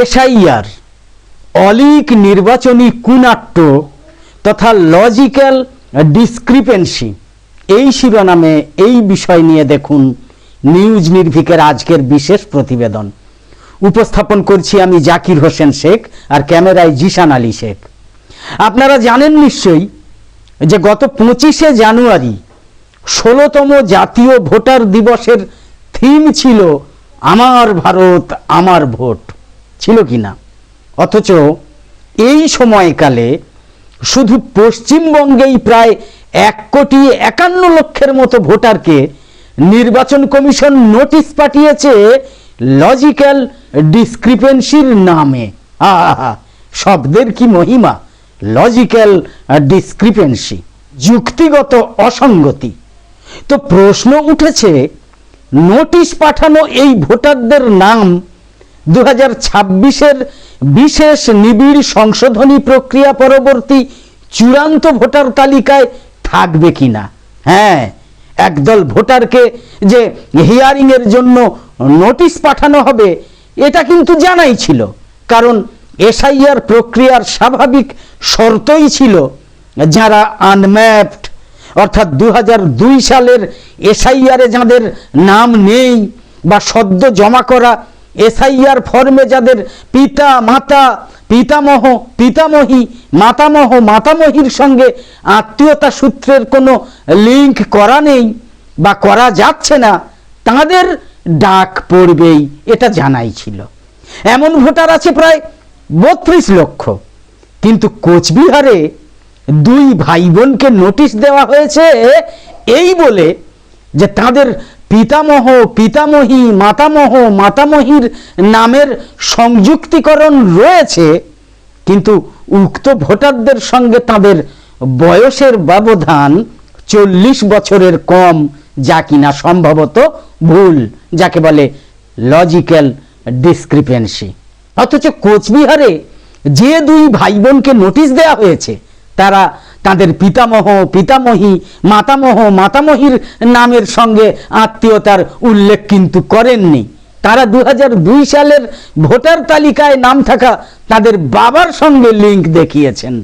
SIR, অলিক নির্বাচনী কুনাট্য তথা লজিক্যাল ডিসক্রিপেন্সি। এই শিরোনামে এই বিষয় নিয়ে দেখুন নিউজ নির্ভিকের আজকের বিশেষ প্রতিবেদন। উপস্থাপন করছি আমি জাকির হোসেন শেখ আর ক্যামেরায় জিশান আলী শেখ। আপনারা জানেন নিশ্চয়ই যে গত পঁচিশে জানুয়ারি ষোলোতম জাতীয় ভোটার দিবসের থিম ছিল আমার ভারত, আমার ভোট। ছিল কি না অথচ এই সময়কালে শুধু পশ্চিমবঙ্গেই প্রায় এক কোটি একান্ন লক্ষের মতো ভোটারকে নির্বাচন কমিশন নোটিশ পাঠিয়েছে লজিক্যাল ডিসক্রিপেন্সির নামে। আহা, শব্দের কি মহিমা? লজিক্যাল ডিসক্রিপেন্সি, যুক্তিগত অসঙ্গতি। তো প্রশ্ন উঠেছে, নোটিশ পাঠানো এই ভোটারদের নাম দু হাজার বিশেষ নিবিড় সংশোধনী প্রক্রিয়া পরবর্তী চূড়ান্ত ভোটার তালিকায় থাকবে কিনা? হ্যাঁ একদল ভোটারকে যে হিয়ারিং এর জন্য নোটিশ পাঠানো হবে, এটা কিন্তু জানাই ছিল। কারণ এসআইআর প্রক্রিয়ার স্বাভাবিক শর্তই ছিল যারা আনম্যাপড, অর্থাৎ দু হাজার দুই সালের এসআইআরে যাদের নাম নেই বা সদ্য জমা করা এসআইআর ফর্মে যাদের পিতা, মাতা, পিতামহ, পিতামহী, মাতামহ, মাতামহীর সঙ্গে আত্মীয়তা সূত্রের কোনো লিঙ্ক করা নেই বা করা যাচ্ছে না, তাদের ডাক পড়বেই, এটা জানাই ছিল। এমন ভোটার আছে প্রায় বত্রিশ লক্ষ। কিন্তু কোচবিহারে দুই ভাই বোনকে নোটিশ দেওয়া হয়েছে এই বলে যে তাদের পিতামহ, পিতামহী, মাতামহ, মাতামহীর নামের সংযুক্তিকরণ রয়েছে, কিন্তু উক্ত ভোটারদের সঙ্গে তাদের বয়সের ব্যবধান চল্লিশ বছরের কম, যা কিনা সম্ভবত ভুল, যাকে বলে লজিক্যাল ডিসক্রিপেন্সি। অথচ কোচবিহারে যে দুই ভাই বোনকে নোটিশ দেওয়া হয়েছে, তারা তাদের পিতামহ, পিতামহী, মাতামহ, মাতামহীর নামের সঙ্গে আত্মীয়তার উল্লেখ কিন্তু করেননি। তারা দু হাজার দুই সালের ভোটার তালিকায় নাম থাকা তাদের বাবার সঙ্গে লিঙ্ক দেখিয়েছেন।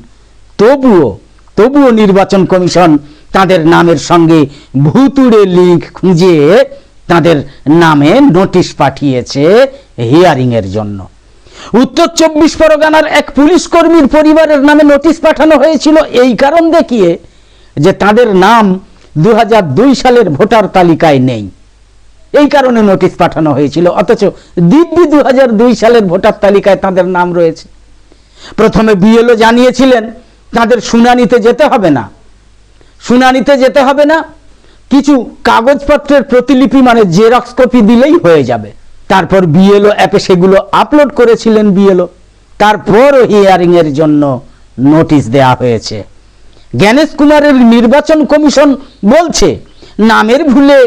তবুও তবুও নির্বাচন কমিশন তাদের নামের সঙ্গে ভুতুড়ে লিঙ্ক খুঁজে তাদের নামে নোটিশ পাঠিয়েছে হিয়ারিং এর জন্য। উত্তর চব্বিশ পরগনার এক পুলিশ কর্মীর পরিবারের নামে নোটিশ পাঠানো হয়েছিল এই কারণ দেখিয়ে যে তাদের নাম দু হাজার দুই সালের ভোটার তালিকায় নেই। এই কারণে নোটিশ পাঠানো হয়েছিল, অথচ দিব্যি দুই হাজার দুই সালের ভোটার তালিকায় তাদের নাম রয়েছে। প্রথমে বিএলও জানিয়েছিলেন, তাদের শুনানিতে যেতে হবে না। শুনানিতে যেতে হবে না, কিছু কাগজপত্রের প্রতিলিপি মানে জেরক্স কপি দিলেই হয়ে যাবে। তারপর বিএলও অ্যাপে সেগুলো আপলোড করেছিলেন বিএলও। তারপরও হিয়ারিং এর জন্য নোটিশ দেয়া হয়েছে। জ্ঞানেশ কুমারের নির্বাচন কমিশন বলছে, নামের ভুলে,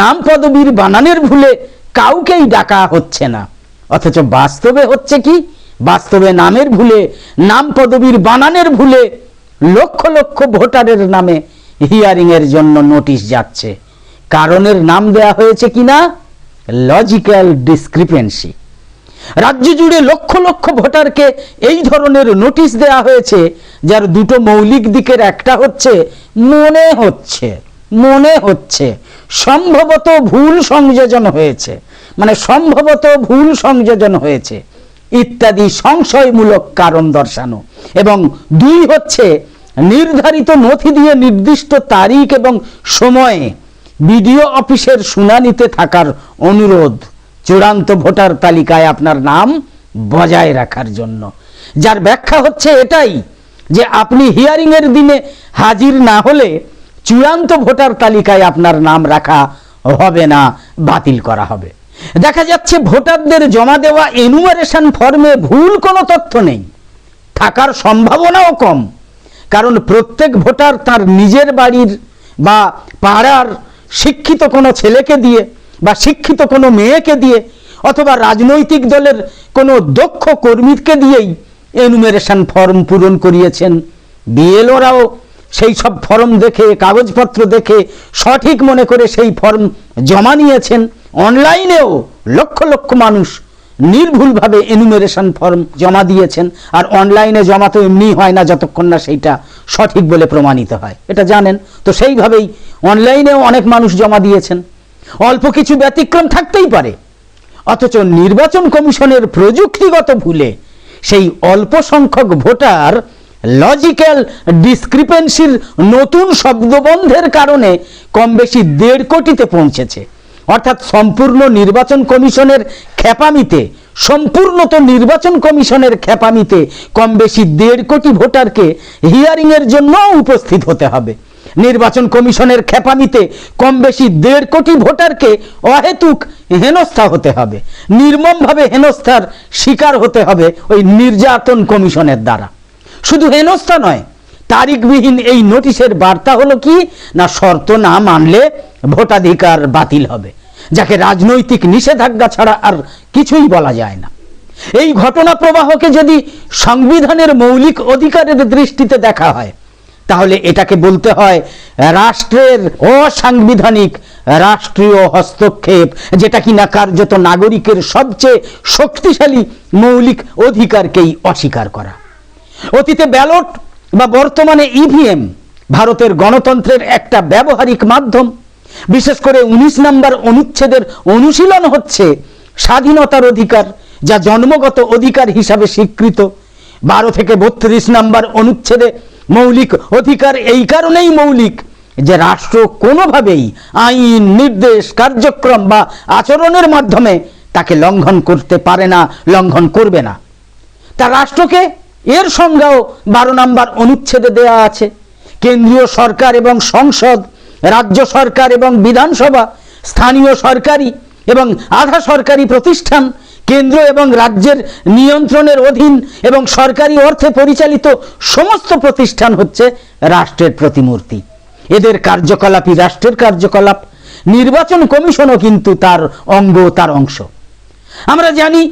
নাম পদবীর বানানের ভুলে কাউকেই ডাকা হচ্ছে না। অথচ বাস্তবে হচ্ছে কি? বাস্তবে নামের ভুলে, নাম পদবীর বানানের ভুলে লক্ষ লক্ষ ভোটারের নামে হিয়ারিং এর জন্য নোটিশ যাচ্ছে। কারণের নাম দেয়া হয়েছে কিনা? লজিক্যাল ডিসক্রিপেন্সি রাজ্য জুড়ে লক্ষ লক্ষ ভোটারকে এই ধরনের নোটিশ দেয়া হয়েছে, যার দুটো মৌলিক দিকের একটা হচ্ছে, মনে হচ্ছে মনে হচ্ছে। সম্ভবত ভুল সংযোজন হয়েছে। মানে সম্ভবত ভুল সংযোজন হয়েছে। ইত্যাদি সংশয়মূলক কারণ দর্শানো। এবং দুই হচ্ছে, নির্ধারিত নথি দিয়ে নির্দিষ্ট তারিখ এবং সময়ে বিডিও অফিসের শুনানিতে থাকার অনুরোধ চূড়ান্ত ভোটার তালিকায় আপনার নাম বজায় রাখার জন্য। যার ব্যাখ্যা হচ্ছে এটাই যে আপনি হিয়ারিং এর দিনে হাজির না হলে চূড়ান্ত ভোটার তালিকায় আপনার নাম রাখা হবে না, বাতিল করা হবে। দেখা যাচ্ছে ভোটারদের জমা দেওয়া এনুমারেশন ফর্মে ভুল কোনো তথ্য নেই। থাকার সম্ভাবনাও কম। কারণ প্রত্যেক ভোটার তার নিজের বাড়ির বা পাড়ার শিক্ষিত কোনো ছেলেকে দিয়ে বা শিক্ষিত কোনো মেয়েকে দিয়ে অথবা রাজনৈতিক দলের কোনো দক্ষ কর্মীকে দিয়েই এনুমেরেশন ফর্ম পূরণ করিয়েছেন। বিএলওরাও সেই সব ফর্ম দেখে, কাগজপত্র দেখে সঠিক মনে করে সেই ফর্ম জমা নিয়েছেন। অনলাইনেও লক্ষ লক্ষ মানুষ নির্ভুলভাবে এনুমেরেশন ফর্ম জমা দিয়েছেন। আর অনলাইনে জমা তো এমনি হয় না যতক্ষণ না সেইটা সঠিক বলে প্রমাণিত হয়। এটা জানেন? তো সেইভাবেই অনলাইনেও অনেক মানুষ জমা দিয়েছেন। অল্প কিছু ব্যতিক্রম থাকতেই পারে। অথচ নির্বাচন কমিশনের প্রযুক্তিগত ভুলে সেই অল্প সংখ্যক ভোটার লজিক্যাল ডিসক্রিপেন্সির নতুন শব্দবন্ধের কারণে কম বেশি দেড় কোটিতে পৌঁছেছে। অর্থাৎ সম্পূর্ণ নির্বাচন কমিশনের খেপামিতে সম্পূর্ণত নির্বাচন কমিশনের খেপামিতে কম বেশি দেড় কোটি ভোটারকে হিয়ারিংয়ের জন্য উপস্থিত হতে হবে। নির্বাচন কমিশনের খেপামিতে কম বেশি দেড় কোটি ভোটারকে অহেতুক হেনস্থা হতে হবে, নির্মমভাবে হেনস্থার শিকার হতে হবে ওই নির্যাতন কমিশনের দ্বারা। শুধু হেনস্থা নয়, তারিখবিহীন এই নোটিশের বার্তা হলো কি? না, শর্ত না মানলে ভোটাধিকার বাতিল হবে, যাকে রাজনৈতিক নিষেধাজ্ঞা ছাড়া আর কিছুই বলা যায় না। এই ঘটনা প্রবাহকে যদি সংবিধানের মৌলিক অধিকারের দৃষ্টিতে দেখা হয় তাহলে এটাকে বলতে হয় রাষ্ট্রের অসাংবিধানিক রাষ্ট্রীয় হস্তক্ষেপ, যেটা কিনা কার্যত নাগরিকের সবচেয়ে শক্তিশালী মৌলিক অধিকারকেই অস্বীকার করা। অতীতে ব্যালট বা বর্তমানে ইভিএম ভারতের গণতন্ত্রের একটা ব্যবহারিক মাধ্যম। বিশেষ করে উনিশ নম্বর অনুচ্ছেদের অনুশীলন হচ্ছে স্বাধীনতার অধিকার, যা জন্মগত অধিকার হিসাবে স্বীকৃত। বারো থেকে বত্রিশ নম্বর অনুচ্ছেদে মৌলিক অধিকার এই কারণেই মৌলিক যে রাষ্ট্র কোনোভাবেই আইন, নির্দেশ, কার্যক্রম বা আচরণের মাধ্যমে তাকে লঙ্ঘন করতে পারে না, লঙ্ঘন করবে না। তা রাষ্ট্রকে এর সংজ্ঞাও বারো নম্বর অনুচ্ছেদে দেয়া আছে। কেন্দ্রীয় সরকার এবং সংসদ, রাজ্য সরকার এবং বিধানসভা, স্থানীয় সরকারি এবং আধা সরকারি প্রতিষ্ঠান কেন্দ্র এবং রাজ্যের নিয়ন্ত্রণের অধীন এবং সরকারি অর্থে পরিচালিত সমস্ত প্রতিষ্ঠান হচ্ছে রাষ্ট্রের প্রতিমূর্তি। এদের কার্যকলাপই রাষ্ট্রের কার্যকলাপ, নির্বাচন কমিশনও কিন্তু তার অঙ্গ তার অংশ। আমরা জানি,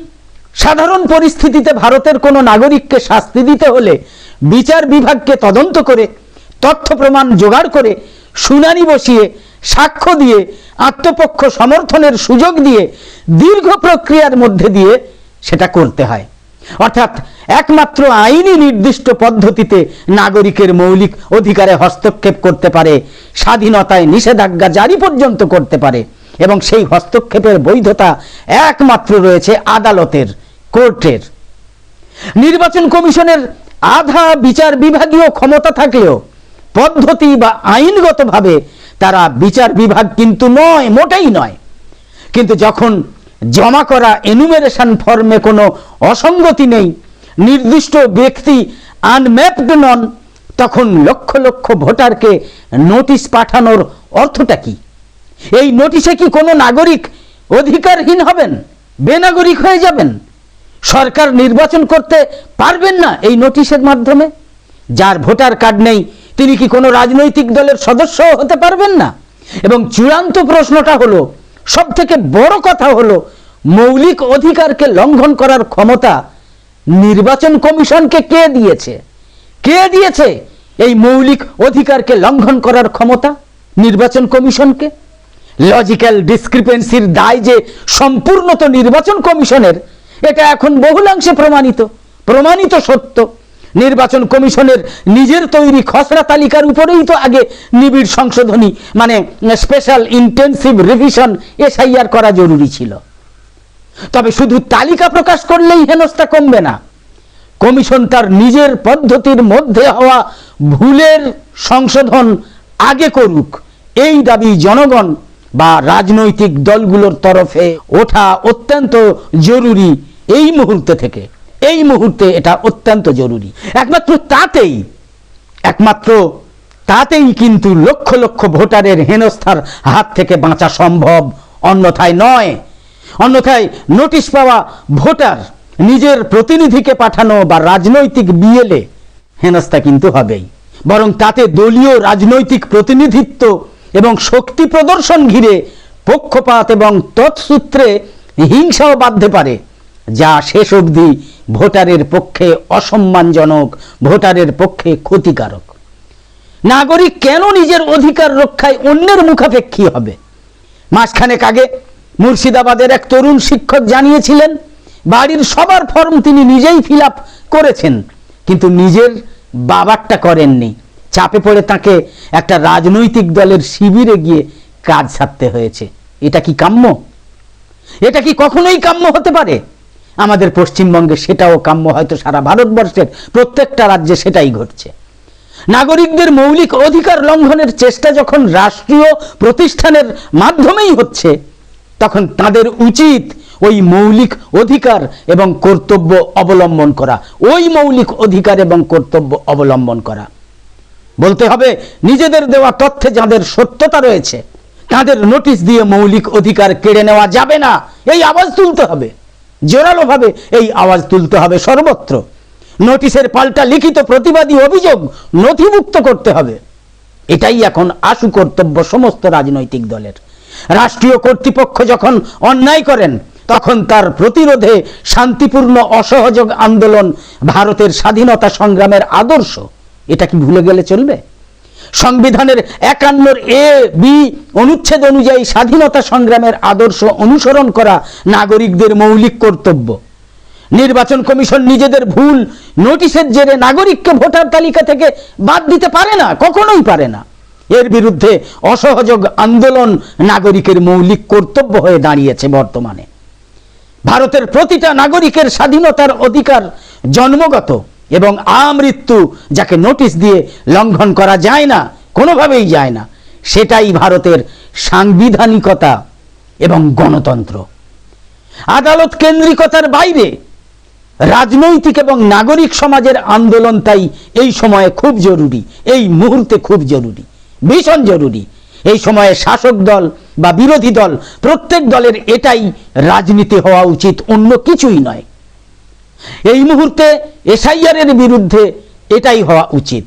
সাধারণ পরিস্থিতিতে ভারতের কোনো নাগরিককে শাস্তি দিতে হলে বিচার বিভাগকে তদন্ত করে, তথ্য প্রমাণ জোগাড় করে, শুনানি বসিয়ে সাক্ষ্য দিয়ে, আত্মপক্ষ সমর্থনের সুযোগ দিয়ে, দীর্ঘ প্রক্রিয়ার মধ্যে দিয়ে সেটা করতে হয়। অর্থাৎ একমাত্র আইনি নির্দিষ্ট পদ্ধতিতে নাগরিকের মৌলিক অধিকারে হস্তক্ষেপ করতে পারে, স্বাধীনতায় নিষেধাজ্ঞা জারি পর্যন্ত করতে পারে, এবং সেই হস্তক্ষেপের বৈধতা একমাত্র রয়েছে আদালতের, কোর্টের। নির্বাচন কমিশনের আধা বিচার বিভাগীয় ক্ষমতা থাকলেও, পদ্ধতি বা আইনগতভাবে তারা বিচার বিভাগ কিন্তু নয়, মোটেই নয়। কিন্তু যখন জমা করা এনুমেরেশন ফর্মে কোনো অসঙ্গতি নেই, নির্দিষ্ট ব্যক্তি আনম্যাপড নন, তখন লক্ষ লক্ষ ভোটারকে নোটিশ পাঠানোর অর্থটা কি? এই নোটিশে কি কোনো নাগরিক অধিকারহীন হবেন? বেনাগরিক হয়ে যাবেন? সরকার নির্বাচন করতে পারবেন না এই নোটিশের মাধ্যমে? যার ভোটার কার্ড নেই তিনি কি কোনো রাজনৈতিক দলের সদস্য হতে পারবেন না? এবং চূড়ান্ত প্রশ্নটা হলো সব থেকে বড় কথা হলো, মৌলিক অধিকারকে লঙ্ঘন করার ক্ষমতা নির্বাচন কমিশনকে কে দিয়েছে? কে দিয়েছে এই মৌলিক অধিকারকে লঙ্ঘন করার ক্ষমতা নির্বাচন কমিশনকে? লজিক্যাল ডিসক্রিপেন্সির দায় যে সম্পূর্ণত নির্বাচন কমিশনের, এটা এখন বহুলাংশে প্রমাণিত প্রমাণিত সত্য। নির্বাচন কমিশনের নিজের তৈরি খসড়া তালিকার উপরেই তো আগে নিবিড় সংশোধনী মানে স্পেশাল ইন্টেন্সিভ রিভিশন এসআইআর করা জরুরি ছিল। তবে শুধু তালিকা প্রকাশ করলেই হেনস্থা কমবে না। কমিশন তার নিজের পদ্ধতির মধ্যে হওয়া ভুলের সংশোধন আগে করুক, এই দাবি জনগণ বা রাজনৈতিক দলগুলোর তরফে ওঠা অত্যন্ত জরুরি এই মুহূর্তে থেকে। এই মুহূর্তে এটা অত্যন্ত জরুরি। একমাত্র তাতেই একমাত্র তাতেই কিন্তু লক্ষ লক্ষ ভোটারের হেনস্থার হাত থেকে বাঁচা সম্ভব, অন্যথায় নয়। অন্যথায় নোটিশ পাওয়া ভোটার নিজের প্রতিনিধিকে পাঠানো বা রাজনৈতিক বিয়েলে হেনস্থা কিন্তু হবেই। বরং তাতে দলীয় রাজনৈতিক প্রতিনিধিত্ব এবং শক্তি প্রদর্শন ঘিরে পক্ষপাত এবং তৎসূত্রে হিংসাও বাঁধতে পারে। যা শেষ অবধি ভোটারের পক্ষে অসম্মানজনক, ভোটারের পক্ষে ক্ষতিকারক। নাগরিক কেন নিজের অধিকার রক্ষায় অন্যের মুখাপেক্ষী হবে? মাসখানেক আগে মুর্শিদাবাদের এক তরুণ শিক্ষক জানিয়েছিলেন, বাড়ির সবার ফর্ম তিনি নিজেই ফিল করেছেন, কিন্তু নিজের বাবারটা করেননি। চাপে পড়ে তাকে একটা রাজনৈতিক দলের শিবিরে গিয়ে কাজ ছাড়তে হয়েছে। এটা কি কাম্য? এটা কি কখনোই কাম্য হতে পারে? আমাদের পশ্চিমবঙ্গে সেটাও কাম্য, হয়তো সারা ভারতবর্ষের প্রত্যেকটা রাজ্যে সেটাই ঘটছে। নাগরিকদের মৌলিক অধিকার লঙ্ঘনের চেষ্টা যখন রাষ্ট্রীয় প্রতিষ্ঠানের মাধ্যমেই হচ্ছে, তখন তাদের উচিত ওই মৌলিক অধিকার এবং কর্তব্য অবলম্বন করা। ওই মৌলিক অধিকার এবং কর্তব্য অবলম্বন করা। বলতে হবে, নিজেদের দেওয়া তথ্যে যাদের সত্যতা রয়েছে, তাদের নোটিশ দিয়ে মৌলিক অধিকার কেড়ে নেওয়া যাবে না। এই আওয়াজ তুলতে হবে। জোরালোভাবে এই আওয়াজ তুলতে হবে সর্বত্র। নোটিশের পাল্টা লিখিত প্রতিবাদী অভিযোগ নথিভুক্ত করতে হবে। এটাই এখন আশু কর্তব্য সমস্ত রাজনৈতিক দলের। রাষ্ট্রীয় কর্তৃপক্ষ যখন অন্যায় করেন, তখন তার প্রতিরোধে শান্তিপূর্ণ অসহযোগ আন্দোলন ভারতের স্বাধীনতা সংগ্রামের আদর্শ। এটা কি ভুলে গেলে চলবে? সংবিধানের একান্নর এ, বি অনুচ্ছেদ অনুযায়ী স্বাধীনতা সংগ্রামের আদর্শ অনুসরণ করা নাগরিকদের মৌলিক কর্তব্য। নির্বাচন কমিশন নিজেদের ভুল নোটিশের জেরে নাগরিককে ভোটার তালিকা থেকে বাদ দিতে পারে না, কখনোই পারে না। এর বিরুদ্ধে অসহযোগ আন্দোলন নাগরিকের মৌলিক কর্তব্য হয়ে দাঁড়িয়েছে বর্তমানে। ভারতের প্রতিটা নাগরিকের স্বাধীনতার অধিকার জন্মগত। এবং আমৃত্যু যাকে নোটিশ দিয়ে লঙ্ঘন করা যায় না, কোনোভাবেই যায় না, সেটাই ভারতের সাংবিধানিকতা এবং গণতন্ত্র। আদালত কেন্দ্রিকতার বাইরে রাজনৈতিক এবং নাগরিক সমাজের আন্দোলন তাই এই সময়ে খুব জরুরি, এই মুহূর্তে খুব জরুরি, ভীষণ জরুরি। এই সময়ে শাসক দল বা বিরোধী দল, প্রত্যেক দলের এটাই রাজনীতি হওয়া উচিত, অন্য কিছুই নয়। এই মুহূর্তে এসআইআর এর বিরুদ্ধে এটাই হওয়া উচিত।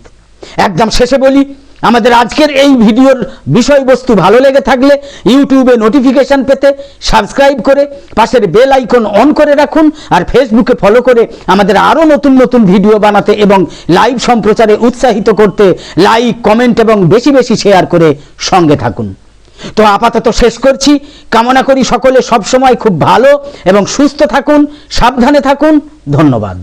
একদম শেষে বলি, আমাদের আজকের এই ভিডিওর বিষয়বস্তু ভালো লেগে থাকলে ইউটিউবে নোটিফিকেশন পেতে সাবস্ক্রাইব করে পাশের বেল আইকন অন করে রাখুন আর ফেসবুকে ফলো করে আমাদের আরও নতুন নতুন ভিডিও বানাতে এবং লাইভ সম্প্রচারে উৎসাহিত করতে লাইক, কমেন্ট এবং বেশি বেশি শেয়ার করে সঙ্গে থাকুন। তো আপাতত শেষ করছি। কামনা করি সকলে সবসময় খুব ভালো এবং সুস্থ থাকুন, সাবধানে থাকুন। ধন্যবাদ।